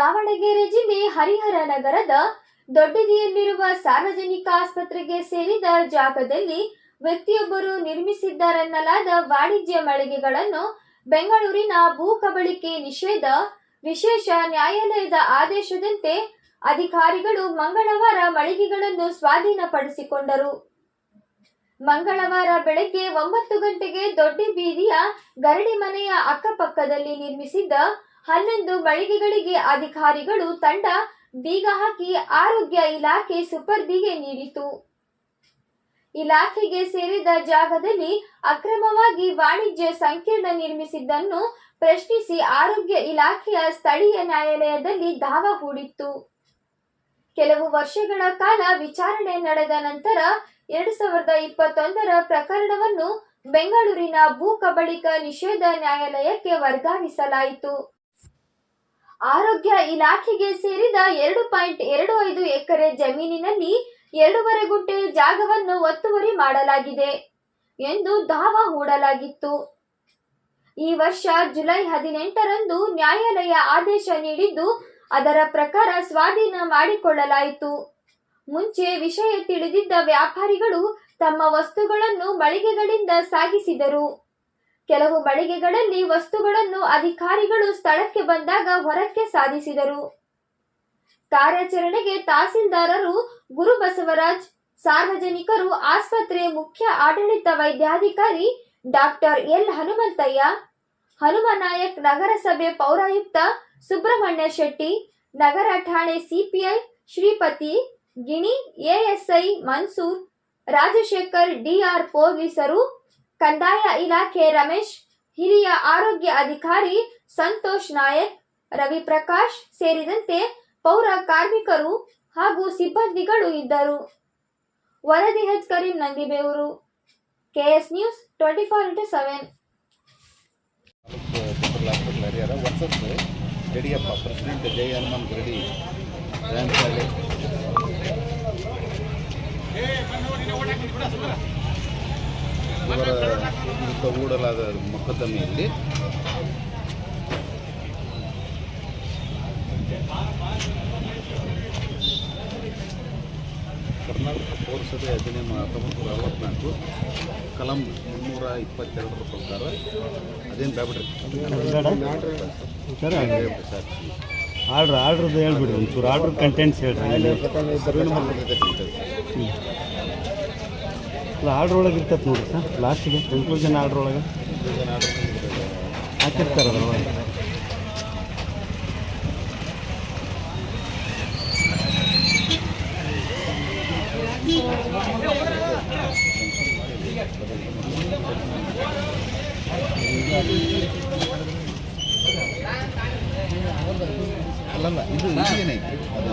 ದಾವಣಗೆರೆ ಜಿಲ್ಲೆ ಹರಿಹರ ನಗರದ ದೊಡ್ಡದಿಯಲ್ಲಿರುವ ಸಾರ್ವಜನಿಕ ಆಸ್ಪತ್ರೆಗೆ ಸೇರಿದ ಜಾಗದಲ್ಲಿ ವ್ಯಕ್ತಿಯೊಬ್ಬರು ನಿರ್ಮಿಸಿದ್ದಾರೆನ್ನಲಾದ ವಾಣಿಜ್ಯ ಮಳಿಗೆಗಳನ್ನು ಬೆಂಗಳೂರಿನ ಭೂ ಕಬಳಿಕೆ ನಿಷೇಧ, ವಿಶೇಷ ನ್ಯಾಯಾಲಯದ ಆದೇಶದಂತೆ ಅಧಿಕಾರಿಗಳು ಮಂಗಳವಾರ ಮಳಿಗೆಗಳನ್ನು ಸ್ವಾಧೀನಪಡಿಸಿಕೊಂಡರು. ಮಂಗಳವಾರ ಬೆಳಗ್ಗೆ ಒಂಬತ್ತು ಗಂಟೆಗೆ ದೊಡ್ಡ ಬೀದಿಯ ಗರಡಿ ಮನೆಯ ಅಕ್ಕಪಕ್ಕದಲ್ಲಿ ನಿರ್ಮಿಸಿದ್ದ ಹನ್ನೊಂದು ಮಳಿಗೆಗಳಿಗೆ ಅಧಿಕಾರಿಗಳು ತಂಡ ಬೀಗ ಹಾಕಿ ಆರೋಗ್ಯ ಇಲಾಖೆ ಸುಪರ್ದಿಗೆ ನೀಡಿತು. ಇಲಾಖೆಗೆ ಸೇರಿದ ಜಾಗದಲ್ಲಿ ಅಕ್ರಮವಾಗಿ ವಾಣಿಜ್ಯ ಸಂಕೀರ್ಣ ನಿರ್ಮಿಸಿದ್ದನ್ನು ಪ್ರಶ್ನಿಸಿ ಆರೋಗ್ಯ ಇಲಾಖೆಯ ಸ್ಥಳೀಯ ನ್ಯಾಯಾಲಯದಲ್ಲಿ ದಾವ ಹೂಡಿತ್ತು. ಕೆಲವು ವರ್ಷಗಳ ಕಾಲ ವಿಚಾರಣೆ ನಡೆದ ನಂತರ ಎರಡ್ ಸಾವಿರದ ಇಪ್ಪತ್ತೊಂದರ ಪ್ರಕರಣವನ್ನು ಬೆಂಗಳೂರಿನ ಭೂ ಕಬಳಿಕ ನಿಷೇಧ ನ್ಯಾಯಾಲಯಕ್ಕೆ ವರ್ಗಾಯಿಸಲಾಯಿತು. ಆರೋಗ್ಯ ಇಲಾಖೆಗೆ ಸೇರಿದ ಎರಡು ಪಾಯಿಂಟ್ ಎರಡು ಐದು ಎಕರೆ ಜಮೀನಿನಲ್ಲಿ ಎರಡೂವರೆ ಗುಂಟೆ ಜಾಗವನ್ನು ಒತ್ತುವರಿ ಮಾಡಲಾಗಿದೆ ಎಂದು ದಾವ ಹೂಡಲಾಗಿತ್ತು. ಈ ವರ್ಷ ಜುಲೈ ಹದಿನೆಂಟರಂದು ನ್ಯಾಯಾಲಯ ಆದೇಶ ನೀಡಿದ್ದು, ಅದರ ಪ್ರಕಾರ ಸ್ವಾಧೀನ ಮಾಡಿಕೊಳ್ಳಲಾಯಿತು. ಮುಂಚೆ ವಿಷಯ ತಿಳಿದಿದ್ದ ವ್ಯಾಪಾರಿಗಳು ತಮ್ಮ ವಸ್ತುಗಳನ್ನು ಮಳಿಗೆಗಳಿಂದ ಸಾಗಿಸಿದರು. ಕೆಲವು ಮಳಿಗೆಗಳಲ್ಲಿ ವಸ್ತುಗಳನ್ನು ಅಧಿಕಾರಿಗಳು ಸ್ಥಳಕ್ಕೆ ಬಂದಾಗ ಹೊರಕ್ಕೆ ಸಾಧಿಸಿದರು. ಕಾರ್ಯಾಚರಣೆಗೆ ತಹಸೀಲ್ದಾರರು ಗುರುಬಸವರಾಜ್ ಸಾರ್ವಜನಿಕರು, ಆಸ್ಪತ್ರೆ ಮುಖ್ಯ ಆಡಳಿತ ವೈದ್ಯಾಧಿಕಾರಿ ಡಾಕ್ಟರ್ ಎಲ್ ಹನುಮಂತಯ್ಯ, ಹನುಮನಾಯಕ್ ನಗರಸಭೆ ಪೌರಾಯುಕ್ತ ಸುಬ್ರಹ್ಮಣ್ಯ ಶೆಟ್ಟಿ, ನಗರ ಠಾಣೆ ಸಿಪಿಐ ಶ್ರೀಪತಿ, ಗಿಣಿ ಎಎಸ್ಐ ಮನ್ಸೂರ್, ರಾಜಶೇಖರ್ ಡಿಆರ್ ಪೊಲೀಸರು ಕಂದಾಯ ಇಲಾಖೆ ರಮೇಶ್, ಹಿರಿಯ ಆರೋಗ್ಯ ಅಧಿಕಾರಿ ಸಂತೋಷ್ ನಾಯಕ್, ರವಿಪ್ರಕಾಶ್ ಸೇರಿದಂತೆ ಪೌರ ಕಾರ್ಮಿಕರು ಹಾಗೂ ಸಿಬ್ಬಂದಿಗಳು ಇದ್ದರು. ವರದಿ H Karim Nandibevaru, KS news twenty four into seven. Yadiyappa president Jai Hanuman Reddy ಗ್ರಾಮಶಾಲೆ ಇವರ ವಿರುದ್ಧ ಹೂಡಲಾದ ಮೊಕದ್ದಮೆಯಲ್ಲಿ ಕರ್ನಾಟಕ ಪೌರಸಭೆ ಅಧಿನಿಯಮ ಹತ್ತೊಂಬತ್ತು ನೂರ ಅರವತ್ನಾಲ್ಕು ಕಲಂ ಮುನ್ನೂರ ಇಪ್ಪತ್ತೆರಡರ ಪ್ರಕಾರ ಅದೇನು ಬ್ಯಾಬಿಡ್ರಿ ಸರ್ ಆರ್ಡ್ರ್ ಆರ್ಡ್ರದ್ದು ಹೇಳ್ಬಿಡ್ರಿ ಒಂಚೂರು ಆರ್ಡ್ರ್ ಕಂಟೆಂಟ್ಸ್ ಹೇಳ್ರಿ. ಅಲ್ಲ ಆರ್ಡ್ರ್ ಒಳಗೆ ಇರ್ತೈತೆ ನೋಡಿರಿ ಸರ್ ಲಾಸ್ಟಿಗೆ ಕನ್ಕ್ಲೂಷನ್ ಆರ್ಡ್ರ್ ಒಳಗೆ. ಹಾಕಿರ್ತಾರೆ ಅದ್ರೊಳಗೆ. ಅಲ್ಲಲ್ಲ, ಇದು ಏನೈತಿ ಅದು